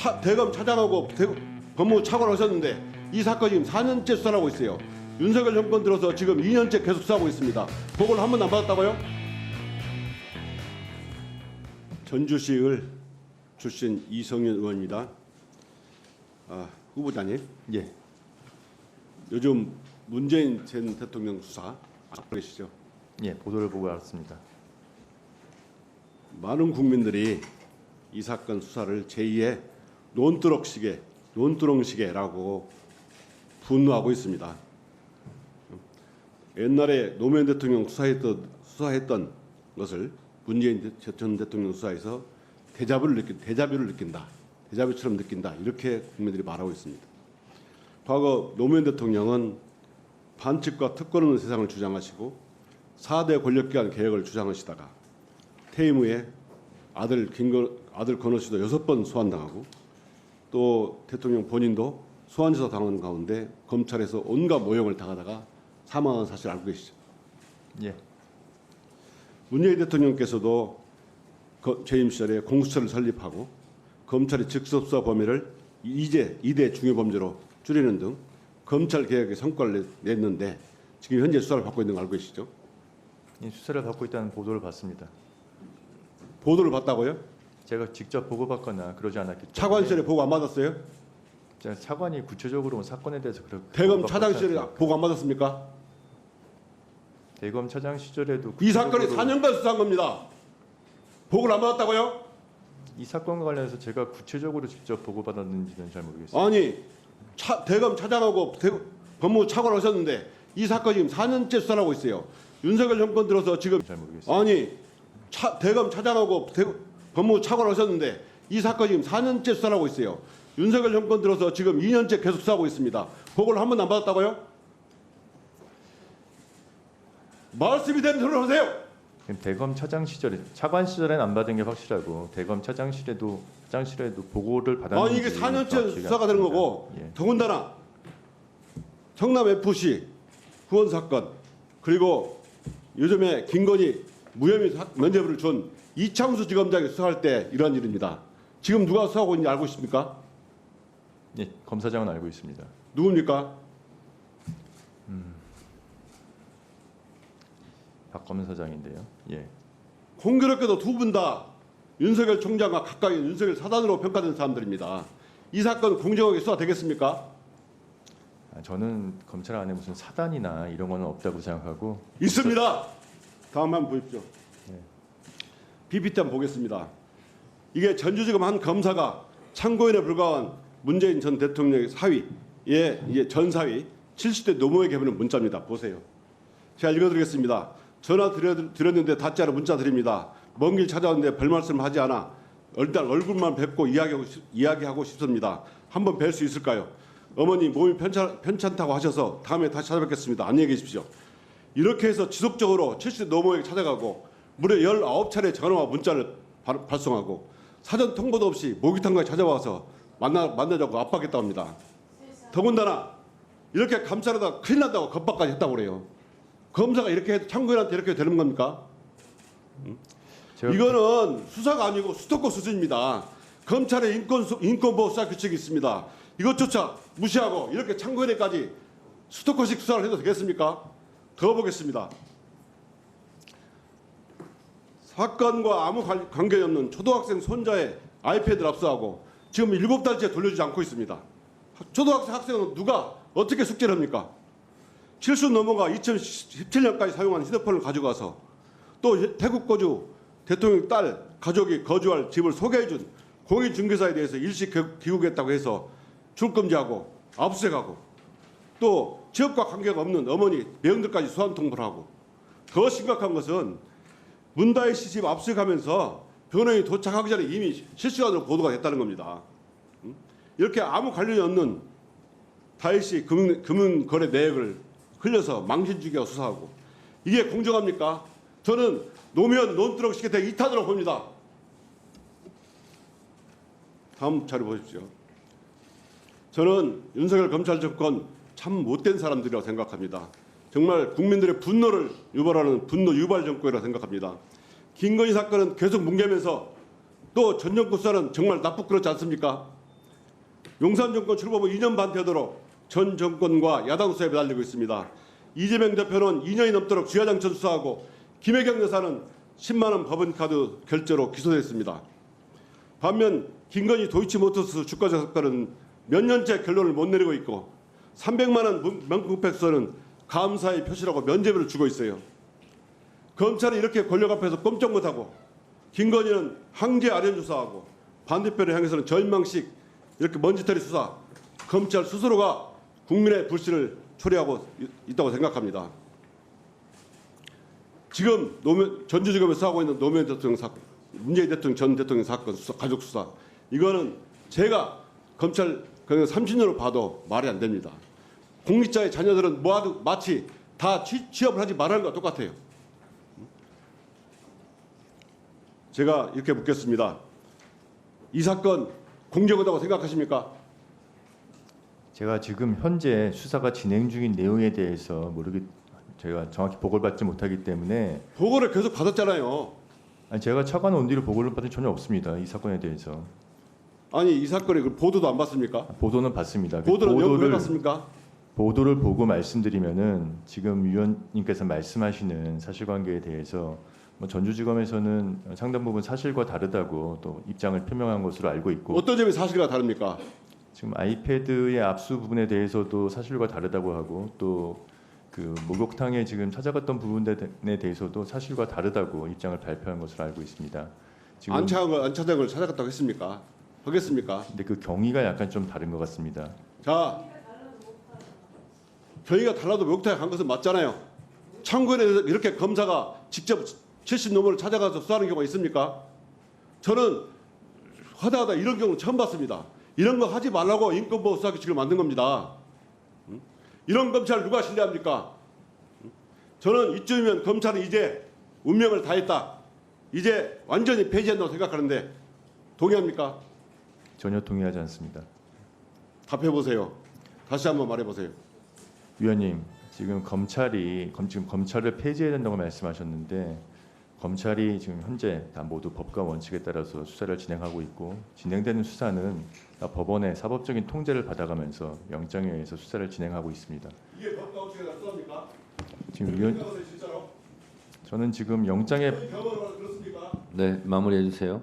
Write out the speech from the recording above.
차, 대검 차장하고 대, 법무부 차관을 하셨는데 이 사건 지금 4년째 수사하고 있어요. 윤석열 정권 들어서 지금 2년째 계속 수사하고 있습니다. 보고를 한 번도 안 받았다고요? 전주시을 출신 이성윤 의원입니다. 아, 후보자님, 예. 요즘 문재인 전 대통령 수사 알고 계시죠? 예, 보도를 보고 알았습니다. 많은 국민들이 이 사건 수사를 제2의 논두렁 시계, 논두렁 시계라고 분노하고 있습니다. 옛날에 노무현 대통령 수사했던, 수사했던 것을 문재인 대- 전 대통령 수사에서 대자뷰를 느낀 대자뷰를 느낀다, 대자뷰처럼 느낀다 이렇게 국민들이 말하고 있습니다. 과거 노무현 대통령은 반칙과 특권 없는 세상을 주장하시고 4대 권력기관 개혁을 주장하시다가 퇴임 후에 아들 김건 아들 건호 씨도 여섯 번 소환당하고 또 대통령 본인도 소환 조사 당한 가운데 검찰에서 온갖 모욕을 당하다가 사망한 사실 알고 계시죠. 예. 문재인 대통령께서도 거- 재임 시절에 공수처를 설립하고 검찰의 직접수사 범위를 이제 2대 중요 범죄로 줄이는 등 검찰 개혁의 성과를 내- 냈는데 지금 현재 수사를 받고 있는 거 알고 계시죠? 이 수사를 받고 있다는 보도를 봤습니다. 보도를 봤다고요? 제가 직접 보고받거나 그러지 않았기 때문에 차관실에 보고 안 받았어요? 제가 차관이 구체적으로 사건에 대해서 그렇게 대검 차장실에? 보고 안 받았습니까? 대검 차장 시절에도 이 사건이 구체적으로 4년간 수사한 겁니다. 보고를 안 받았다고요? 이 사건과 관련해서 제가 구체적으로 직접 보고받았는지는 잘 모르겠습니다. 아니 차, 대검 차장하고 대, 법무부 차관을 하셨는데 이 사건 지금 4년째 수사하고 있어요. 윤석열 정권 들어서 지금 잘 모르겠습니다. 아니 차, 대검 차장하고 대, 법무부 차관을 하셨는데 이 사건 지금 4년째 수사하고 있어요. 윤석열 정권 들어서 지금 2년째 계속 수사하고 있습니다. 보고를 한 번도 안 받았다고요? 말씀이 되는 소리를 하세요. 대검 차장 시절에 차관 시절엔 안 받은 게 확실하고 대검 차장실에도 차장실에도 보고를 받았는지 아니 이게 4년째 정확히가 수사가 되는. 거고 예. 더군다나 성남 FC 후원 사건 그리고 요즘에 김건희 무혐의 사- 면죄부를 준 이창수 지검장이 수사할 때 이런 일입니다. 지금 누가 수사하고 있는지 알고 있습니까? 예, 검사장은 알고 있습니다. 누굽니까? 박 검사장인데요. 예. 공교롭게도 두 분 다 윤석열 총장과 가까이 윤석열 사단으로 평가된 사람들입니다. 이 사건 공정하게 수사되겠습니까? 아, 저는 검찰 안에 무슨 사단이나 이런 거는 없다고 생각하고 있습니다. 다음 한번 보십시오. 네. 한번 보겠습니다. 이게 전주지검 한 검사가 참고인에 불과한 문재인 전 대통령의 사위의 이게 전 사위 70대 노모에게 보낸 문자입니다. 보세요. 제가 읽어드리겠습니다. 전화 드렸는데 닿지 않은 문자 드립니다. 먼 길 찾아왔는데 별 말씀 하지 않아 일단 얼굴만 뵙고 이야기하고, 싶, 이야기하고 싶습니다. 한번 뵐 수 있을까요? 어머니 몸이 편찮, 편찮다고 하셔서 다음에 다시 찾아뵙겠습니다. 안녕히 계십시오. 이렇게 해서 지속적으로 70대 노모에게 찾아가고 무려 19차례 전화와 문자를 발- 발송하고 사전 통보도 없이 모기탕까지 찾아와서 만나, 만나자고 압박했다고 합니다. 더군다나 이렇게 감싸려다 큰일 난다고 겁박까지 했다고 그래요. 검사가 이렇게 해도 참고인한테 이렇게 되는 겁니까? 제가 이거는 수사가 아니고 수도권 수준입니다. 검찰의 인권 수- 인권보호 수사 규칙이 있습니다. 이것조차 무시하고 이렇게 참고인에까지 수도권식 수사를 해도 되겠습니까? 더 보겠습니다. 사건과 아무 관- 관계 없는 초등학생 손자의 아이패드를 압수하고 지금 일곱 달째 돌려주지 않고 있습니다. 초등학생 학생은 누가 어떻게 숙제를 합니까? 7수 넘어가 2017년까지 사용한 휴대폰을 가져가서 또 태국 거주 대통령 딸 가족이 거주할 집을 소개해준 공인중개사에 대해서 일시 겨- 귀국했다고 해서 출금지하고 압수해가고 또 지역과 관계가 없는 어머니 매형들까지 소환 통보를 하고 더 심각한 것은 문다혜 씨 집 압수해가면서 변호인이 도착하기 전에 이미 실시간으로 보도가 됐다는 겁니다. 음? 이렇게 아무 관련이 없는 다혜 씨 금융, 금융거래 내역을 흘려서 망신주기하고 수사하고 이게 공정합니까? 저는 노무현 논두렁 시계 대 2탄으로 봅니다. 다음 자료 보십시오. 저는 윤석열 검찰 정권 참 못된 사람들이라고 생각합니다. 정말 국민들의 분노를 유발하는 분노 유발 정권이라고 생각합니다. 김건희 사건은 계속 뭉개면서 또 전 정권 수사는 정말 나쁘 그렇지 않습니까? 용산 정권 출범 후 2년 반 되도록 전 정권과 야당 수사에 매달리고 있습니다. 이재명 대표는 2년이 넘도록 주야장천 수사하고 김혜경 여사는 10만 원 법원카드 결제로 기소됐습니다. 반면 김건희 도이치모터스 주가 사건은 몇 년째 결론을 못 내리고 있고 300만 원 문- 명품백서는 감사의 표시라고 면죄부를 주고 있어요. 검찰이 이렇게 권력 앞에서 꼼짝 못하고 김건희는 항제 아련 조사하고 반대편을 향해서는 절망식 이렇게 먼지털이 수사 검찰 스스로가 국민의 불신을 초래하고 있- 있다고 생각합니다. 지금 노무현 전주지검에 수사하고 있는 노무현 대통령 사건, 문재인 대통령 전 대통령 사건 수사, 가족 수사 이거는 제가 검찰 그냥 30년을 봐도 말이 안 됩니다. 공직자의 자녀들은 모아도 마치 다 취, 취업을 하지 말하는 것과 똑같아요. 제가 이렇게 묻겠습니다. 이 사건 공정하다고 생각하십니까? 제가 지금 현재 수사가 진행 중인 내용에 대해서 모르겠 제가 정확히 보고를 받지 못하기 때문에 보고를 계속 받았잖아요. 아니 제가 차관 원디로 보고를 받은 전혀 없습니다. 이 사건에 대해서 아니 이 사건의 그 보도도 안 봤습니까? 보도는 받습니다. 그 보도는 왜 보도를 봤습니까? 보도를 보고 말씀드리면은 지금 위원님께서 말씀하시는 사실관계에 대해서 뭐 전주지검에서는 상당 부분 사실과 다르다고 또 입장을 표명한 것으로 알고 있고 어떤 점이 사실과 다릅니까? 지금 아이패드의 압수 부분에 대해서도 사실과 다르다고 하고 또 그 목욕탕에 지금 찾아갔던 부분에 대해서도 사실과 다르다고 입장을 발표한 것으로 알고 있습니다. 지금 안차장을 안차장을 찾아갔다고 했습니까? 하겠습니까? 근데 그 경위가 약간 좀 다른 것 같습니다. 자, 저희가 달라도 목욕탕에 간 것은 맞잖아요. 참고에 대해서 이렇게 검사가 직접 70 노무를 찾아가서 수사하는 경우가 있습니까? 저는 하다하다 이런 경우 처음 봤습니다. 이런 거 하지 말라고 인권보호 수사 규칙을 만든 겁니다. 응? 이런 검찰 누가 신뢰합니까? 응? 저는 이쯤이면 검찰은 이제 운명을 다했다. 이제 완전히 폐지한다고 생각하는데 동의합니까? 전혀 동의하지 않습니다. 답해 보세요. 다시 한번 말해 보세요. 위원님, 지금 검찰이 검, 지금 검찰을 폐지해야 된다고 말씀하셨는데 검찰이 지금 현재 다 모두 법과 원칙에 따라서 수사를 진행하고 있고 진행되는 수사는 다 법원의 사법적인 통제를 받아가면서 영장에 의해서 수사를 진행하고 있습니다. 이게 법과 원칙에 따릅니까? 지금 위원? 저는 지금 영장에? 네, 마무리해 주세요.